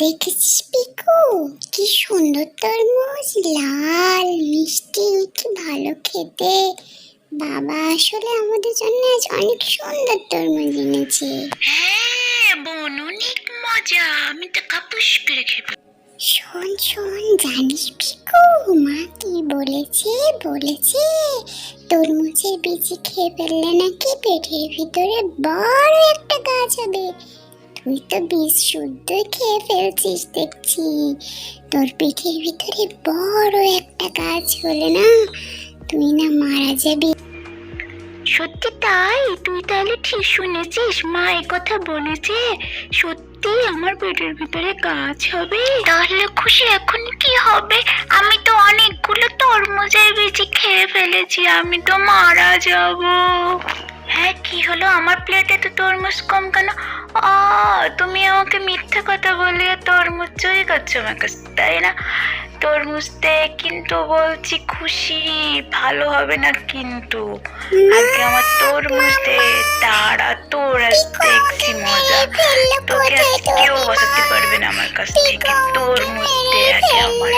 দেখেছিস পিকু? কি সুন্দর তরমুজ লাল মিষ্টি কি ভালো খেতে। বাবা আসলে আমাদের জন্য আজ অনেক সুন্দর তরমুজ এনেছে। হ্যাঁ বোন অনেক মজা। আমি তো কাপুস করে খেতে শোন শোন জানিস পিকু মা কি বলেছে? বলেছে তরমুজের বিচি খেয়ে ফেললে নাকি পেটের ভিতরে বড় একটা গাছ হবে। তুই তো বীজ শুদ্ধ খেয়ে ফেলছিস দেখছি। তোর পেটের ভিতরে বড় একটা কাজ হলে না? তুই না মারা যাবি। সত্যি তাই? তুই তাহলে ঠিক শুনেছিস? মা এই কথা বলেছে সত্যি আমার পেটের ভিতরে কাজ হবে? তাহলে খুশি এখন কি হবে? আমি তো অনেকগুলো তরমুজের বীজি খেয়ে ফেলেছি আমি তো মারা যাব। কি হলো? আমার প্লেটে তো তরমুজ কম কেন? তুমি আমাকে মিথ্যে কথা বলে তরমুজ চুরি করছ আমার কাছে, তাই না? তরমুজ দে কিন্তু বলছি খুশি, ভালো হবে না কিন্তু। আজকে আমার তরমুজ দে তারা তোর আজ দেখছি মজা। তোকে আজ কেউ বসাতে পারবে না আমার কাছ থেকে, তরমুজ দে আগে আমার।